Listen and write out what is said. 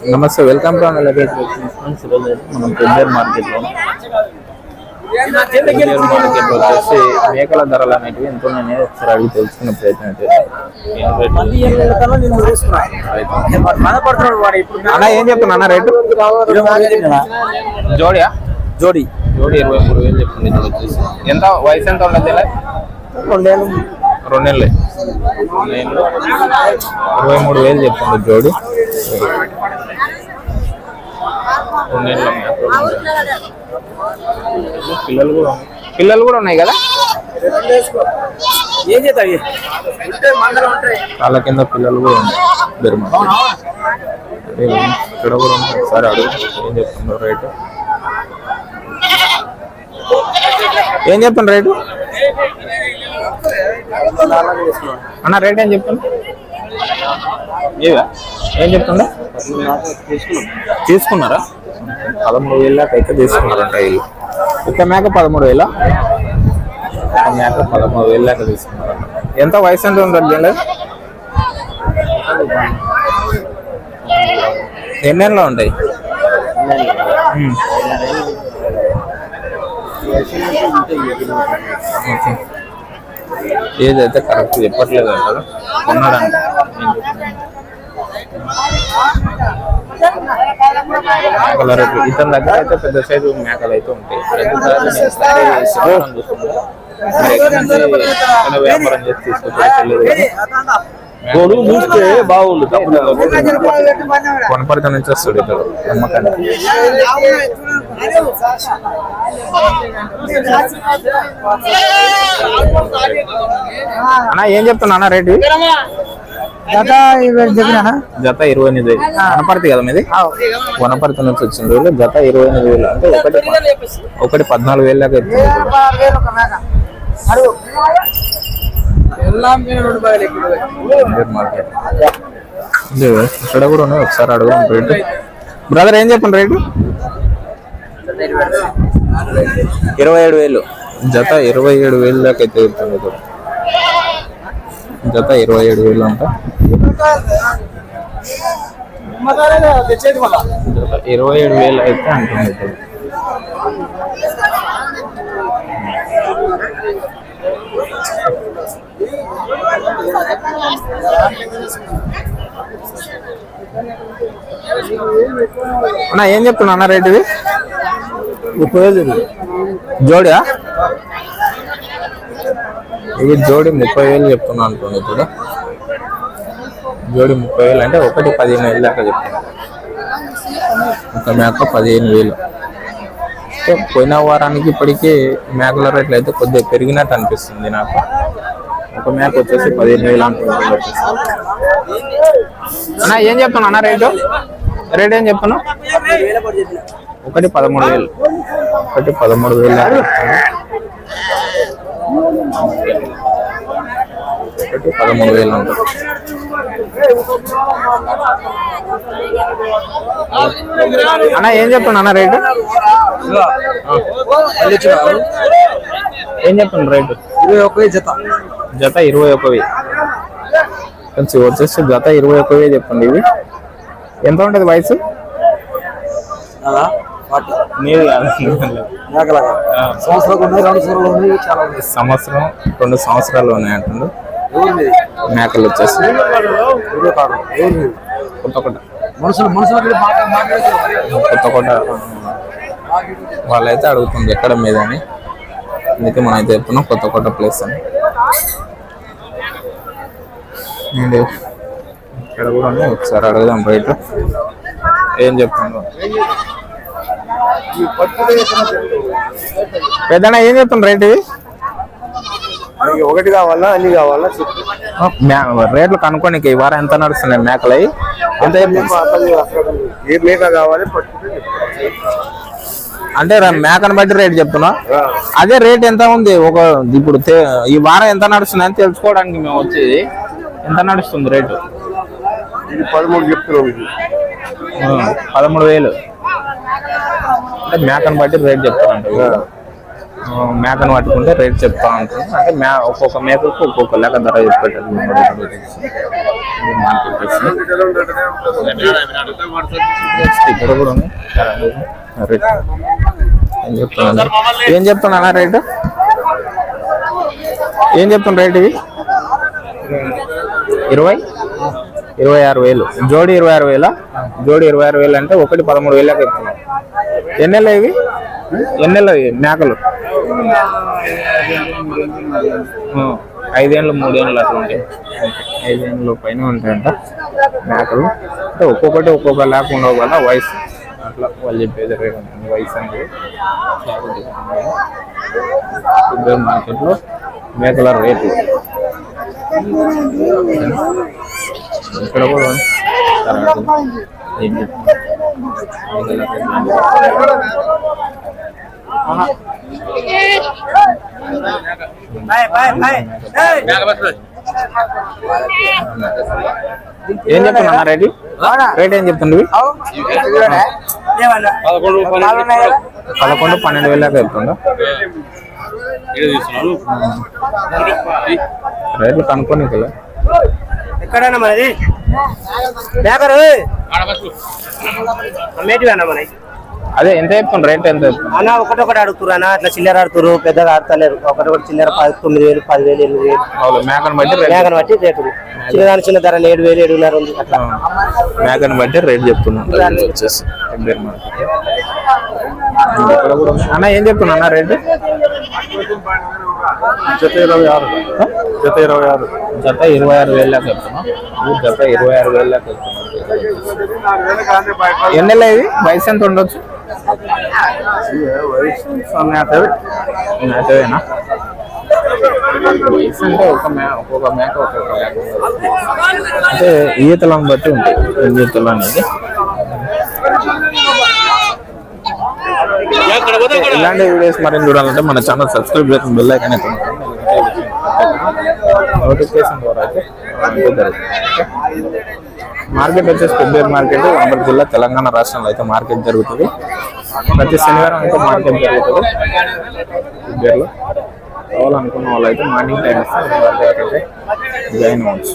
నమస్తే welcome to మనం పెద్దర్ మార్కెట్లో పెద్దర్ మార్కెట్ వచ్చేసి మేకల ధరలు అనేటివి ఎంతో నేను ఒకసారి అడిగి తెలుసుకునే ప్రయత్నం అయితే అన్న ఏం చెప్తున్నా అన్న రేటు? జోడియా? జోడి. జోడి ఇరవై మూడు వేలు చెప్తుంది వచ్చేసి ఎంత వయసు ఎంత ఉండదు రెండేళ్ళే. రెండేళ్ళు. ఇరవై మూడు వేలు చెప్తుంది జోడి. పిల్లలు కూడా ఉన్నాయి. పిల్లలు కూడా ఉన్నాయి కదా? ఏం చేస్తాయి వాళ్ళ కింద పిల్లలు కూడా ఉన్నాయి. ఇక్కడ కూడా ఉన్నాయి. ఒకసారి అడుగు. ఏం చెప్తున్నారు రేటు? ఏం చెప్తున్నారు రేటు? అన్న రేట్ ఏం చెప్తున్నా ఏం చెప్తుండే? తీసుకున్నారా? పదమూడు వేల దాకా అయితే తీసుకున్నారంట వీళ్ళు ఒక మేక పదమూడు వేల? ఒక మేక పదమూడు వేల దాకా తీసుకున్నారంట. ఎంత వయసు ఎంత ఉంటుంది దీనిలో ఎన్నేళ్ళలో ఉంటాయి. ఓకే. ఏదైతే కరెక్ట్ చెప్పట్లేదు అంటారు కొన్నాడంట మేకల ఇతని దగ్గర అయితే పెద్ద సైజు మేకలు అయితే ఉంటాయి. వ్యాపారం చేసి తీసుకొచ్చారో గొడుగు చూస్తే బాగుంది తప్పలేదు కొనపడక నుంచి వస్తాడు ఇతడు నమ్మకానికి. అన్న ఏం చెప్తున్నా అన్న రేటు? గత చెప్పినా? జత ఇరవై ఎనిమిది. వనపర్తి కదా మీది? వనపర్తి నుంచి వచ్చింది జత ఇరవై ఎనిమిది వేలు. అంటే ఒకటి ఒకటి పద్నాలుగు వేలు దాకా మార్కెట్. ఇక్కడ కూడా ఉన్నాయి. ఒకసారి అడుగుదాం రేటు. బ్రదర్ ఏం చెప్పండి రేటు? ఇరవై ఏడు వేలు. జత ఇరవై ఏడు వేలు దాకా అయితే ఇక్కడ జత ఇరవై ఏడు వేలు అంట. ఇరవై ఏడు వేలు అయితే అంటుంది అన్న ఏం చెప్తున్నా అన్న రేటు ఇది ముప్పై వేలు జోడియా? ఇది జోడి ముప్పై వేలు చెప్తున్నా అనుకోండి ఇప్పుడు. జోడి ముప్పై వేలు అంటే ఒకటి పదిహేను వేలు దాకా చెప్తున్నా. ఒక మేక పదిహేను వేలు. పోయిన వారానికి ఇప్పటికీ మేకల రేట్లు అయితే కొద్దిగా పెరిగినట్టు అనిపిస్తుంది నాకు. ఒక మేక వచ్చేసి పదిహేను వేలు అన్న ఏం చెప్తున్నా అన్న రేటు? రేట్ ఏం చెప్తున్నా ఒకటి పదమూడు వేలు. ఒకటి పదమూడు వేలు. ఒకటి పదమూడు వేలు ఉంటుంది అన్న ఏం చెప్తున్నా అన్న రేటు? ఏం చెప్తున్నా రేటు? ఇరవై ఒక్క జత. జత ఇరవై ఒక వెయ్యి. కొంచెం వచ్చేసి జత ఇరవై ఒక వెయ్యి చెప్పండి ఇవి ఎంత ఉంటుంది వయసు? నీది కాదు. సంవత్సరం రెండు సంవత్సరాలు ఉన్నాయి అంటుండు మీది? మేకలు వచ్చేసి. వీడియో కాదు. ఎవరు మీది? కొత్త కొట్ట మనుషులు మనుషులు మాట్లాడుతున్నారు కొత్త కొట్ట వాళ్ళైతే అడుగుతుంది ఎక్కడ మీద అని. అందుకే మనం అయితే చెప్తున్నాం కొత్త కొట్ట ప్లేస్ అని. అండ్ ఇక్కడ కూడా ఉన్నాయి? ఒకసారి అడుగుదాం రేటు ఏం చెప్తుండ్రు పెద్దనా ఏం చెప్తున్నారు రేట్ ఇది? ఒకటి కావాలా అన్ని కావాలా? రేట్లు కనుక్కోనికి ఈ వారం ఎంత నడుస్తున్నాయి మేకలు అవి? ఎంత? ఏ మేక కావాలి అంటే మేకను బట్టి రేట్ చెప్తున్నా అదే రేట్ ఎంత ఉంది? ఒక ఇప్పుడు ఈ వారం ఎంత నడుస్తుంది అని తెలుసుకోవడానికి మేము వచ్చేది. ఎంత నడుస్తుంది రేటు? ఇది పదమూడు చెప్తున్నాం ఇది. పదమూడు వేలు. అంటే మేకను బట్టి రేట్ చెప్తారంట మేకను పట్టుకుంటే రేట్ చెప్తా ఉంటుంది అంటే మే ఒక్కొక్క మేకకు ఒక్కొక్క లెక్క ధర చెప్పేటట్టు నెక్స్ట్ ఇక్కడ కూడా ఉంది. రేట్. ఏం చెప్తున్నా ఏం చెప్తున్నా రేటు? ఏం చెప్తున్నా రేట్ ఇవి ఇరవై? ఇరవై ఆరు వేలు. జోడి ఇరవై ఆరు వేల? జోడి ఇరవై ఆరు వేలు అంటే ఒకటి పదమూడు వేలకు ఎక్కుతున్నాం ఎన్నెల్లో ఇవి? ఎన్నెల్లో ఇవి మేకలు? ఐదేళ్ళు మూడేళ్ళు అటువంటి ఉంటాయి. ఐదేళ్ళు పైన ఉంటాయంట మేకలు. అంటే ఒక్కొక్కటి ఒక్కొక్క లేక ఉండవు కదా వయసు. అట్లా వాళ్ళు చెప్పేది ఉంటుంది వయసు అనేది మార్కెట్లో మేకల రేట్లు ఇక్కడ కూడా ఏం చెప్తున్నా రేటు? రేట్ ఏం చెప్తుండ్రు పదకొండు పన్నెండు వేల దాకా చెప్తుండ రేట్లు కనుక్కొని కదా ఎక్కడన్నా మనది? పేపర్? అమ్మేటివి అన్న మనకి అదే ఎంత చెప్తుండ్రు? రేట్ ఎంత అన్న ఒకటొకటి అడుగుతురు అన్న అట్లా చిల్లర ఆడుతురు పెద్దగా ఆడతలేరు. ఒకటొకటి చిల్లర పది తొమ్మిది వేలు పది వేలు ఎనిమిది వేలు. మేకను బట్టి రేట్ మేకను బట్టి రేటులు చిన్నదాని చిన్న ధరలు ఏడు వేలు ఏడున్నర ఉంది అట్లా. మేకను బట్టి రేట్ చెప్తున్నాను. వచ్చేసి. అన్న. ఏం చెప్తున్నా అన్న రేటు? జత ఇరవై ఆరు. జత ఇరవై ఆరు. జత ఇరవై ఆరు వేలు దాకా చెప్తున్నా. జత ఇరవై ఆరు వేలు దాకా చెప్తున్నా. ఎన్నెల ఇది? వయసు ఎంత ఉండొచ్చు? నాటవేనా వయసు అంటే ఒక మే ఒక్కొక్క మేక ఒక్కొక్క మేక అంటే ఈతలను బట్టి ఉంటాయి ఈతలు అనేది. ఇలాంటి వీడియోస్ మరిన్ని చూడాలంటే మన ఛానల్ సబ్స్క్రైబ్ చేసిన బెల్ ఐకాన్ అయితే నోటిఫికేషన్ ద్వారా అయితే మార్కెట్ వచ్చేసి పెద్దేరు మార్కెట్ వనపర్తి జిల్లా తెలంగాణ రాష్ట్రంలో అయితే మార్కెట్ జరుగుతుంది. ప్రతి శనివారం అయితే మార్కెట్ జరుగుతుంది. పెద్దేరులో కావాలనుకున్న వాళ్ళు అయితే మార్నింగ్ టైం వస్తే మార్కెట్ అయితే జాయిన్ అవ్వచ్చు.